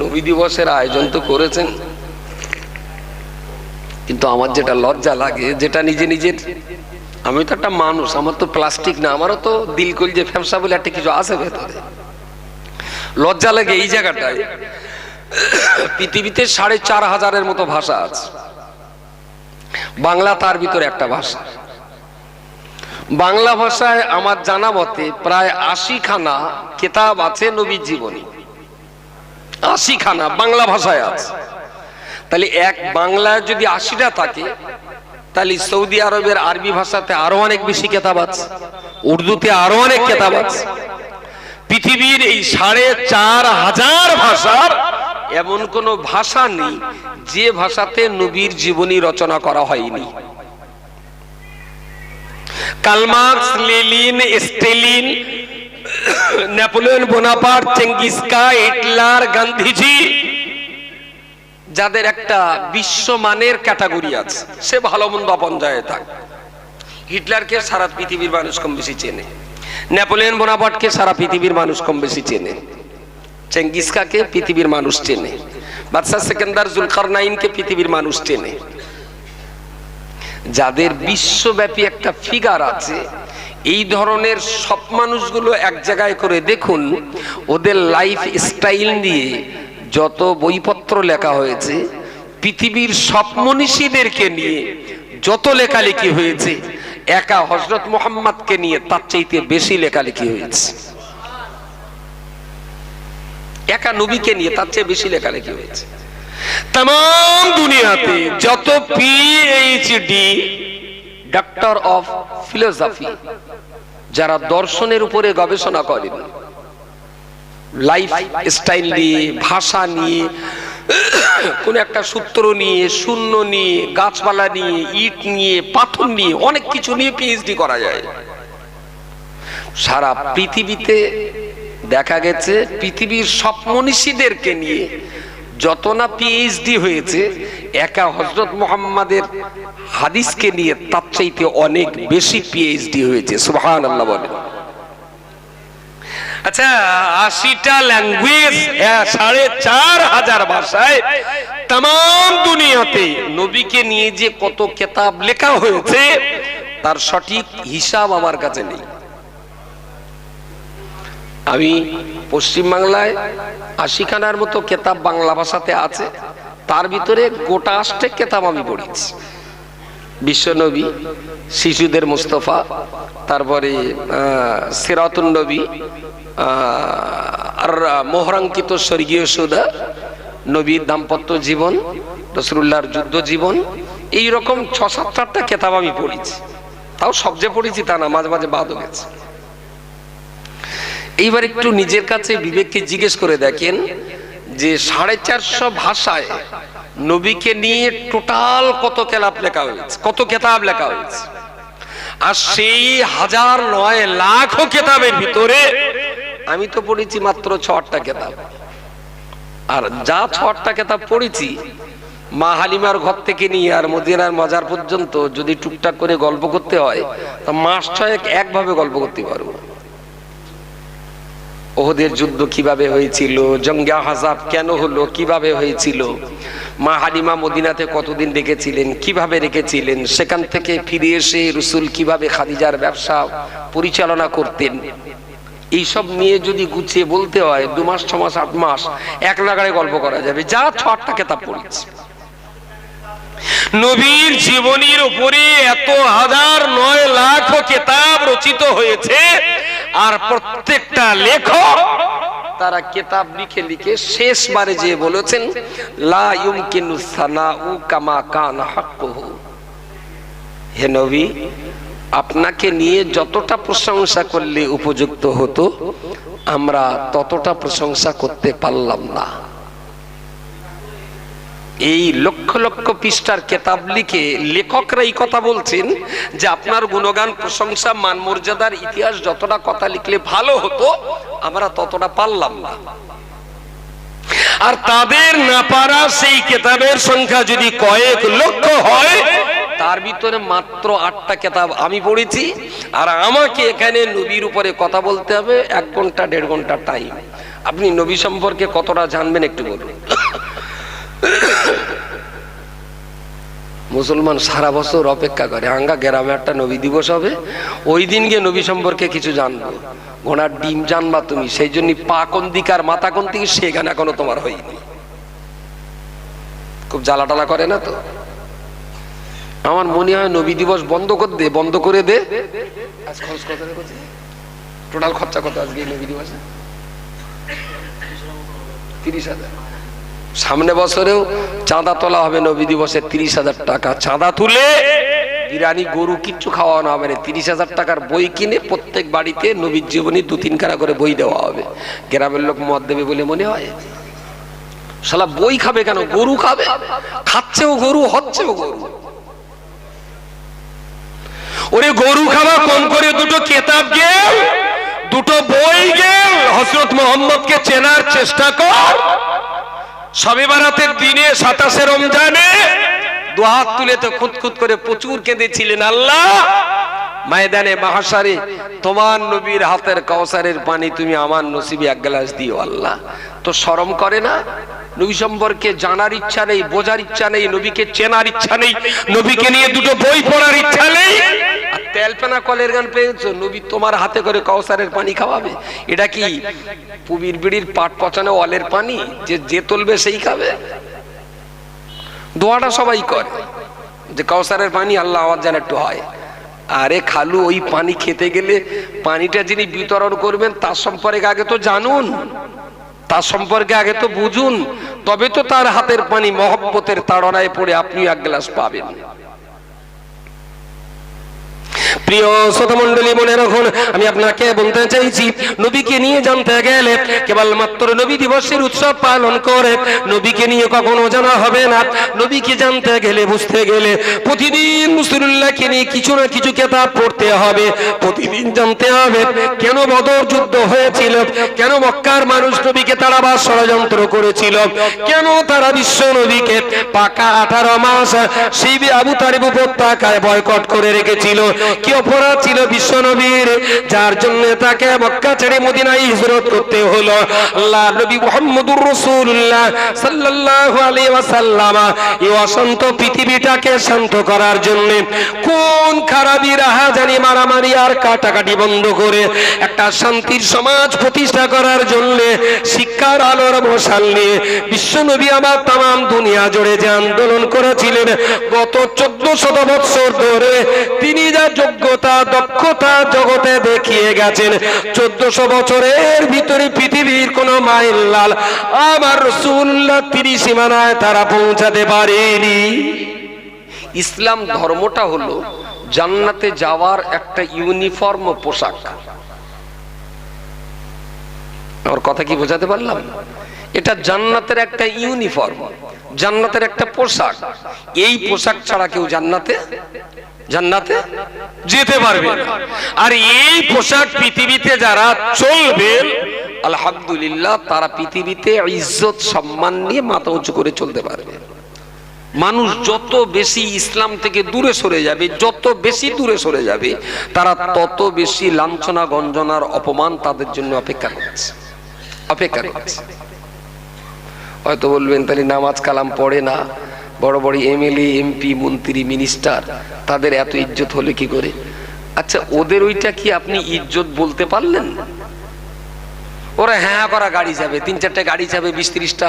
নবী দিবসের আয়োজন তো করেছেন। কিন্তু আমার যেটা লজ্জা লাগে, যেটা নিজে নিজের, আমি তো একটা মানুষ, আমার তো প্লাস্টিক না, আমারও তো দিল কল যে ফ্যাবসা বলে একটা কিছু আছে ভেতরে। লজ্জা লাগে এই জায়গাটায়। পৃথিবীতে সাড়ে চার হাজারের মতো ভাষা আছে। বাংলা তার ভিতরে একটা ভাষা। বাংলা ভাষায় আমার জানা মতে প্রায় আশি খানা কেতাব আছে নবীর জীবনী। আশি খানা বাংলা ভাষায় আছে। তাহলে এক বাংলায় যদি আশিটা থাকে, তাহলে সৌদি আরবের আরবি ভাষাতে আরও অনেক বেশি কেতাব আছে, উর্দুতে আরও অনেক কেতাব আছে। পৃথিবীর এই সাড়ে চার হাজার ভাষার এমন কোন ভাষা নেই যে ভাষাতে নবীর জীবনী রচনা করা হয়নি। Karl Marx, Lenin, Stalin Napoleon Bonaparte চেঙ্গিসকা Hitler, Gandhiji, যাদের একটা বিশ্বমানের ক্যাটাগরি আছে, সে ভালো মন্দ যায় থাক। হিটলারকে সারা পৃথিবীর মানুষ কম বেশি চেনে। নেপোলিয়ন বোনাপার্টকে সারা পৃথিবীর মানুষ কম বেশি চেনে। চেঙ্গিসকাকে পৃথিবীর মানুষ চেনে। বাদশাহ সেকেন্দার জুলকার নাইনকে পৃথিবীর মানুষ চেনে। যাদের বিশ্বব্যাপী একটা ফিগার আছে এই ধরনের সব মানুষগুলো এক জায়গায় করে দেখুন, ওদের লাইফ স্টাইল নিয়ে যত বইপত্র লেখা হয়েছে, পৃথিবীর সব মনীষীদেরকে নিয়ে যত লেখালেখি হয়েছে, একা হজরত মোহাম্মদকে নিয়ে তার চাইতে বেশি লেখালেখি হয়েছে। একা নবীকে নিয়ে তার চেয়ে বেশি লেখালেখি হয়েছে। তাম দুনিয়াতে যত পিএইচডি ডক্টর অফ ফিলোসফি যারা দর্শনের উপরে গবেষণা করেন। লাইফ স্টাইল নিয়ে, ভাষা নিয়ে, কোন একটা সূত্র নিয়ে, শূন্য নিয়ে, গাছপালা নিয়ে, ইট নিয়ে, পাথর নিয়ে, অনেক কিছু নিয়ে পিএইচডি করা যায়। সারা পৃথিবীতে দেখা গেছে, পৃথিবীর সব মনীষীদেরকে নিয়ে যত না পিএইচডি হয়েছে, একা হজরত মোহাম্মদের হাদিসকে নিয়ে তার চাইতে অনেক বেশি পিএইচডি হয়েছে সুবহান আল্লাহ বলেন। আচ্ছা আশিটা ল্যাঙ্গুয়েজ সাড়ে চার হাজার ভাষায় তাম দুনিয়াতে নবীকে নিয়ে যে কত কেতাব লেখা হয়েছে, তার সঠিক হিসাব আমার কাছে নেই। আমি পশ্চিমবাংলায় আশিখানার মতো কেতাব বাংলা ভাষাতে আছে। তার ভিতরে গোটা আষ্টে কেতাব আমি পড়েছি। বিশ্বনবী, শিশুদের মুস্তফা, তারপরে সিরাতুন নবী আর মোহরাঙ্কিত স্বর্গীয় সুদা, নবীর দাম্পত্য জীবন, রসুল্লাহর যুদ্ধ জীবন এই রকম ছ সাত চারটা কেতাব আমি পড়েছি। তাও সবচেয়ে পড়েছি তা না, মাঝে মাঝে বাদও গেছে। এইবার একটু নিজের কাছে বিবেককে জিজ্ঞেস করে দেখেন যে সাড়ে চারশো ভাষায় নবীকে নিয়ে টোটাল কত কেলাপ লেখা হয়েছে? কত কেতাব লেখা হয়েছে? আর সেই হাজার নয় লাখ কেতাবের ভিতরে আমি তো পড়েছি মাত্র ছটা কেতাব। আর যা ছটা কেতাব পড়েছি, মা হালিমার ঘর থেকে নিয়ে আর মদিনার মজার পর্যন্ত যদি টুকটাক করে গল্প করতে হয়, তা মাস ছয়েক একভাবে গল্প করতে পারব। ওহদের যুদ্ধ কীভাবে হয়েছিল? জঙ্গা হাজাব কেন হলো? কীভাবে হয়েছিল? মা হালিমা মদিনাতে কতদিন রেখেছিলেন? কীভাবে রেখেছিলেন? সেখান থেকে ফিরে এসে রসুল কীভাবে খাদিজার ব্যবসা পরিচালনা করতেন? এইসব নিয়ে যদি গুছিয়ে বলতে হয়, দু মাস, ছ মাস, আট মাস, এক নাগারে গল্প করা যাবে। যা ছটা কেতাব পড়েছে। নবীর জীবনীর উপরে এত হাজার নয় লাখ কেতাব রচিত হয়েছে, আর প্রত্যেকটা লেখক তারা কেতাব লিখে লিখে শেষবারে যে বলেছেন, লা ইউমকিনু সানাউ কামা কান হাক্কুহু। হে নবী, আপনাকে নিয়ে যতটা প্রশংসা করলে উপযুক্ত হতো, আমরা ততটা প্রশংসা করতে পারলাম না। এই লক্ষ লক্ষ পৃষ্ঠার কেতাব লিখে লেখকরা এই কথা বলছেন যে আপনার গুণগান, প্রশংসা মান মর্যাদার ইতিহাস যতটা কথা লিখলে ভালো হতো, আমরা ততটা পারলাম না। আর তাদের না পারা সেই কেতাবের সংখ্যা যদি কয়েক লক্ষ হয়, তার ভিতরে মাত্র আটটা কেতাব আমি পড়েছি, আর আমাকে এখানে নবীর উপরে কথা বলতে হবে এক ঘণ্টা, দেড় ঘণ্টা টাইম আপনি নবী সম্পর্কে কতটা জানবেন একটু বলুন। মুসলমান সারা বছর অপেক্ষা করে, আঙ্গা গ্রামে একটা নবী দিবস হবে, ওই দিন গিয়ে নবী সম্পর্কে কিছু জানব। ঘোড়ার ডিম জানবা তুমি, সেই জন্য পা কোন আর মাথা কোন দিকে, সেখানে এখনও তোমার হয়নি। খুব জ্বালা টালা করে না তো? আমার মনে হয় নবী দিবস বন্ধ করে দে, বন্ধ করে দে। টোটাল খরচা কত আজকে নবী দিবসে? তিরিশ হাজার। সামনে বছরেও চাঁদা তোলা হবে নবী দিবসে তিরিশ হাজার টাকা। চাঁদা তুলে বিরিয়ানি, গরু কিচ্ছু খাওয়ানো হবে না। তিরিশ হাজার টাকার বই কিনে প্রত্যেক বাড়িতে নবীর জীবনী দু তিন খানা করে বই দেওয়া হবে। গ্রামের লোক মদ দেবে বলে মনে হয়? শালা বই খাবে কেন? গরু খাবে। খাচ্ছেও গরু, হচ্ছেও গরু। ওরে গরু খাওয়া কম করে দুটো কেতাব গেল, দুটো বই গেল। হজরত মোহাম্মদকে চেনার চেষ্টা কর। সবে বারাতের দিনে সাতাশে রমজানে দু হাত তুলে তো খুঁত খুঁত করে প্রচুর কেঁদেছিলেন আল্লাহ। ময়দানে মাহাসারে তোমার নবীর হাতের কাউসারের পানি তুমি আমার নসিবে এক গ্লাস দিও আল্লাহ। তো শরম করে না? নবী সম্পর্কে জানার ইচ্ছা নেই, বোঝার ইচ্ছা নেই, নবীকে চেনার ইচ্ছা নেই, নবীকে নিয়ে দুটো বই পড়ার ইচ্ছা নেই। আর তেলপেনা কলের গান পেয়েছ? নবী তোমার হাতে করে কাউসারের পানি খাওয়াবে। এটা কি পুবির বিড়ির পাট পচানো অলের পানি? যে যে তুলবে সেই খাবে। দোয়াটা সবাই করে যে কাউসারের পানি আল্লাহ আমার যেন একটু হয়। আরে খালু, ওই পানি খেতে গেলে পানিটা যিনি বিতরণ করবেন তার সম্পর্কে আগে তো জানুন। তার সম্পর্কে আগে তো বুঝুন, তবে তো তার হাতের পানি মহব্বতের তাড়নায় পড়ে আপনি এক গ্লাস পাবেন। প্রিয় শ্রোতামণ্ডলী, মনে রাখুন, আমি আপনাকে বলতে চাইছি, নবীকে নিয়ে জানতে গেলে কেবলমাত্র নবী দিবসের উৎসব পালন করে, নবীকে নিয়ে কখনো জানা হবে না। নবীকে জানতে গেলে, বুঝতে গেলে প্রতিদিন মুসলিল্লাহকে নিয়ে কিছু না কিছু কেতাব পড়তে হবে, প্রতিদিন জানতে হবে কেন বদর যুদ্ধ হয়েছিল, কেন মক্কার মানুষ নবীকে তাড়াবার ষড়যন্ত্র করেছিল, কেন তারা বিশ্ব নবীকে পাকা আঠারো মাস সেই আবু তারিব উপত্যকায় বয়কট করে রেখেছিল কি অপরাধ ছিল বিশ্ব নবীর, যার জন্য তাকে মক্কা ছেড়ে মদিনায় হিজরত করতে হলো। আল্লাহ নবী মুহাম্মদুর রাসূলুল্লাহ সাল্লাল্লাহু আলাইহি ওয়াসাল্লাম এই অশান্ত পৃথিবীটাকে শান্ত করার জন্য কোন খারাপি রাহা জানি মারামারি আর কাটাকাটি বন্ধ করে একটা শান্তির সমাজ প্রতিষ্ঠা করার জন্য শিক্ষার আলোর মশাল নিয়ে বিশ্ব নবী আমার তাম দুনিয়া জুড়ে যে আন্দোলন করেছিলেন, গত চোদ্দ শত বৎসর ধরে তিনি যা যোগ্যতা দক্ষতা জগতে দেখিয়ে গেছেন। চোদ্দশো বছরের ভিতরে পৃথিবীর কোন মাইল লাল। আমার রসুল্লাহ তিরিশ সীমানায় তারা পৌঁছাতে পারেনি। ইসলাম ধর্মটা হলো জান্নাতে যাওয়ার একটা ইউনিফর্ম পোশাক। আমার কথা কি বোঝাতে পারলাম? এটা জান্নাতের একটা ইউনিফর্ম, জান্নাতের একটা পোশাক। এই পোশাক ছাড়া কেউ জান্নাতে জান্নাতে যেতে পারবে। আর এই পোশাক পৃথিবীতে যারা চলবে, আলহামদুলিল্লাহ তারা পৃথিবীতে ইজ্জত সম্মান নিয়ে মাথা উঁচু করে চলতে পারবে। মানুষ যত বেশি ইসলাম থেকে দূরে সরে যাবে, যত বেশি দূরে সরে যাবে, তারা তত বেশি লাঞ্ছনা, গঞ্জনার অপমান তাদের জন্য অপেক্ষা করছে। অপেক্ষা করছে। হয়তো বলবেন, তাহলে নামাজ কালাম পড়ে না। বড় বড় এমএলএ, এমপি, মন্ত্রী, মিনিস্টার, তাদের এত ইজ্জত হলে কি করে? আচ্ছা ওদের ওইটা কি আপনি ইজ্জত বলতে পারলেন? ওরা হ্যাঁ করা গাড়ি যাবে, তিন চারটে গাড়ি যাবে, বিশ ত্রিশটা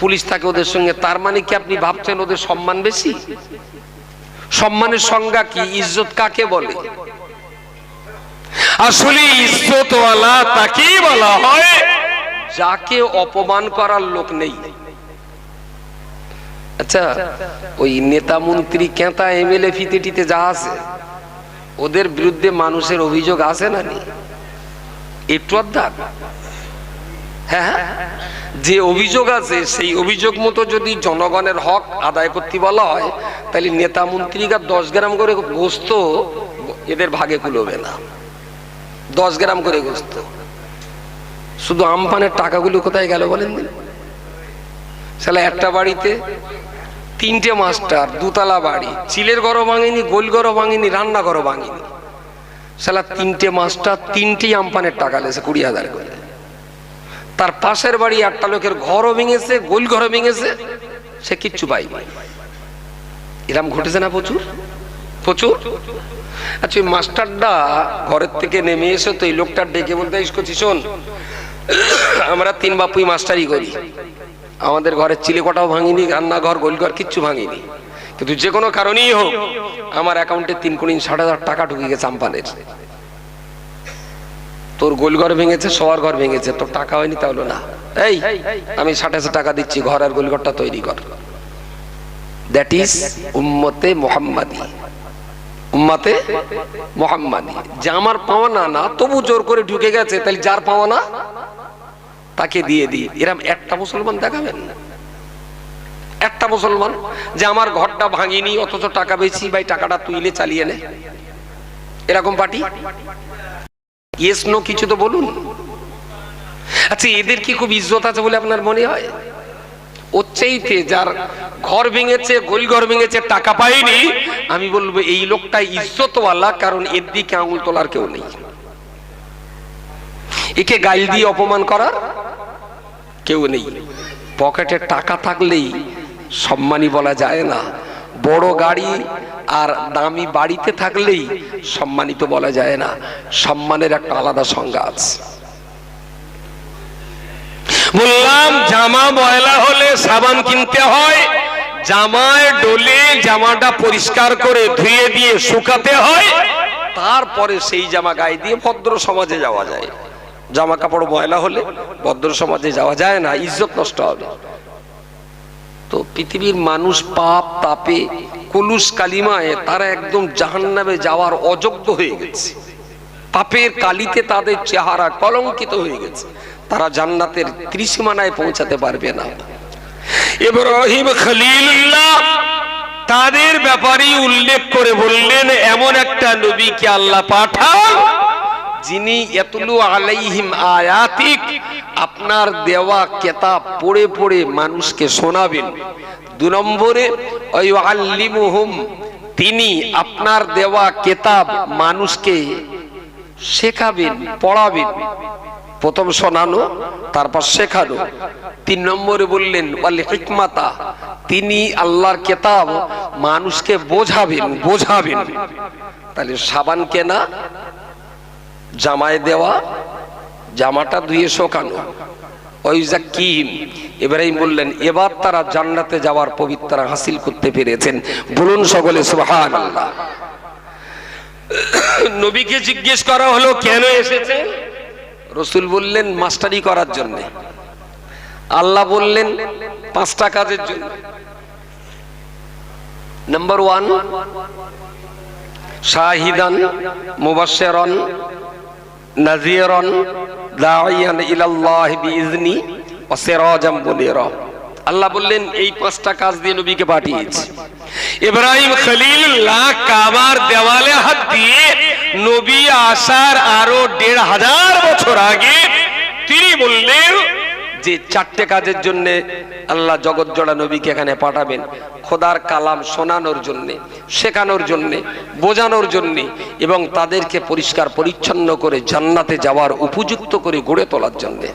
পুলিশ থাকে ওদের সঙ্গে, তার মানে কি আপনি ভাবছেন ওদের সম্মান বেশি? সম্মানের সংজ্ঞা কি, ইজ্জত কাকে বলে? আসলে ইজ্জতওয়ালা তাকেই বলা হয়, যাকে অপমান করার লোক নেই। আচ্ছা ওই নেতা মন্ত্রী কেতা এমএলএ ফিতেটিতে যা আছে, ওদের বিরুদ্ধে মানুষের অভিযোগ আছে না নি একটু অর্ধাৎ হ্যাঁ হ্যাঁ। যে অভিযোগ আছে, সেই অভিযোগ মতো যদি জনগণের হক আদায় করতে বলা হয়, তাহলে নেতা মন্ত্রীরা দশ গ্রাম করে গোস্ত এদের ভাগে কুলোবে না। দশ গ্রাম করে গোস্ত। শুধু আমপানের টাকাগুলো কোথায় গেল বলেন দিন? সালা একটা বাড়িতে তিনটে মাস্টার, দুতলা বাড়ি, চিলের ঘরও ভাঙিনি, গোল ঘরও ভাঙিনি, রান্না ঘরও ভাঙেনি। সালা তিনটে মাস্টার, তিনটেই আমপানের টাকা লেছে কুড়ি হাজার করে। তার পাশের বাড়ি একটা লোকের ঘরও ভেঙেছে, গোল ঘরও ভেঙেছে, সে কিচ্ছু পাইনি এরম ঘটেছে না প্রচুর? প্রচুর? আচ্ছা ওই মাস্টারটা ঘরের থেকে নেমে এসে তো এই লোকটার ডেকে বলতে করছি শোন আমরা তিন বাপুই মাস্টারই করি। আমাদের ঘরের চিলেকটাও ভাঙিনি, রান্নাঘর, গোলঘর কিচ্ছু ভাঙিনি। কিন্তু যে কোনো কারণেই হোক, আমার অ্যাকাউন্টে তিন কোটি ষাট হাজার টাকা ঢুকে গেছে আমপানের। তোর গোলঘর ভেঙেছে সবার ঘর ভেঙেছে, তোর টাকা হয়নি তাহলে না। এই, আমি ষাট হাজার টাকা দিচ্ছি, ঘর আর গোলঘরটা তৈরি কর। দ্যাট ইজ উম্মতে মোহাম্মাদি। উম্মাতে মোহাম্মাদি। যে আমার পাওনা না না, তবু জোর করে ঢুকে গেছে, তাহলে যার পাওনা? তাকে দিয়ে দিয়ে এরম একটা মুসলমান দেখাবেন না। একটা মুসলমান যে আমার ঘরটা ভাঙিনি, অথচ টাকা বেশি, ভাই, টাকাটা তুইলে চালিয়ে নে। এরকম পার্টি? ইয়েস নো কিছু তো বলুন। আচ্ছা এদের কি খুব ইজ্জত আছে বলে আপনার মনে হয়? ওর যার ঘর ভেঙেছে গোল ঘর ভেঙেছে, টাকা পাইনি আমি বলব এই লোকটা ইজ্জতওয়ালা, কারণ এর দিকে আঙুল তোলার কেউ নেই। একে গাইল দিয়ে অপমান করার কেউ নেই। পকেটে টাকা থাকলেই সম্মানী বলা যায় না। বড় গাড়ি আর দামি বাড়িতে থাকলেই সম্মানিত বলা যায় না। সম্মানের একটা আলাদা সংজ্ঞা আছে। বললাম, জামা ময়লা হলে সাবান কিনতে হয়। জামায় ডোলে, জামাটা পরিষ্কার করে ধুয়ে দিয়ে শুকাতে হয়। তারপরে সেই জামা গায়ে দিয়ে ভদ্র সমাজে যাওয়া যায়। জামা কাপড় ময়লা হলে ভদ্র সমাজে যাওয়া যায় না, ইজ্জত নষ্ট হবে। তো পৃথিবীর মানুষ পাপ, তাপে কুলুস কালিমায় তারা একদম জাহান্নামে যাওয়ার অযোগ্য হয়ে গেছে। পাপের কালিতে তাদের চেহারা কলঙ্কিত হয়ে গেছে। তারা জান্নাতের ত্রিসীমানায় পৌঁছাতে পারবে না। ইব্রাহিম খলিলুল্লাহ তাদের ব্যাপারে উল্লেখ করে বললেন, এমন একটা নবীকে আল্লাহ পাঠান যিনি এতলু আলাইহিম আয়াতিক, আপনার দেওয়া কেতাব পড়ে পড়ে মানুষকে শোনাবেন। দু নম্বরে তিনি আপনার দেওয়া কেতাব মানুষকে শেখাবেন, পড়াবেন। প্রথম শোনানো, তারপর শেখানো। তিন নম্বরে বললেন তিনি আল্লাহর কেতাব মানুষকে বোঝাবেন বোঝাবেন। তাহলে সাবান কেনা জামায় দেওয়া, জামাটা ধুয়ে শোকানো। ওই জাকিম ইব্রাহিম বললেন, এবার তারা জান্নাতে যাওয়ার পবিত্র হাসিল করতে পেরেছেন। বলুন সকলে, সুবহানাল্লাহ। নবীকে জিজ্ঞেস করা হলো, কেন এসেছে রসুল বললেন, মাস্টারি করার জন্য। আল্লাহ বললেন, পাঁচটা কাজের জন্য। নাম্বার ওয়ান শাহিদান, মুবাশশিরান নাযীরান দাঈয়ান ইলাল্লাহ বিইজনি ওয়া সিরাজাম মুনিরা। আল্লাহ বললেন, এই পাঁচটা কাজ দিয়ে নবীকে পাঠিয়েছি। ইব্রাহিম খলিলুল্লাহ কাবার দেওয়ালে হাত দিয়ে নবী আসার আরও দেড় হাজার বছর আগে তিনি বললেন যে চারটে কাজের জন্য আল্লাহ জগৎজোড়া নবীকে এখানে পাঠাবেন। খোদার কালাম শোনানোর জন্যে, শেখানোর জন্যে, বোঝানোর জন্যে এবং তাদেরকে পরিষ্কার পরিচ্ছন্ন করে জান্নাতে যাওয়ার উপযুক্ত করে গড়ে তোলার জন্যে।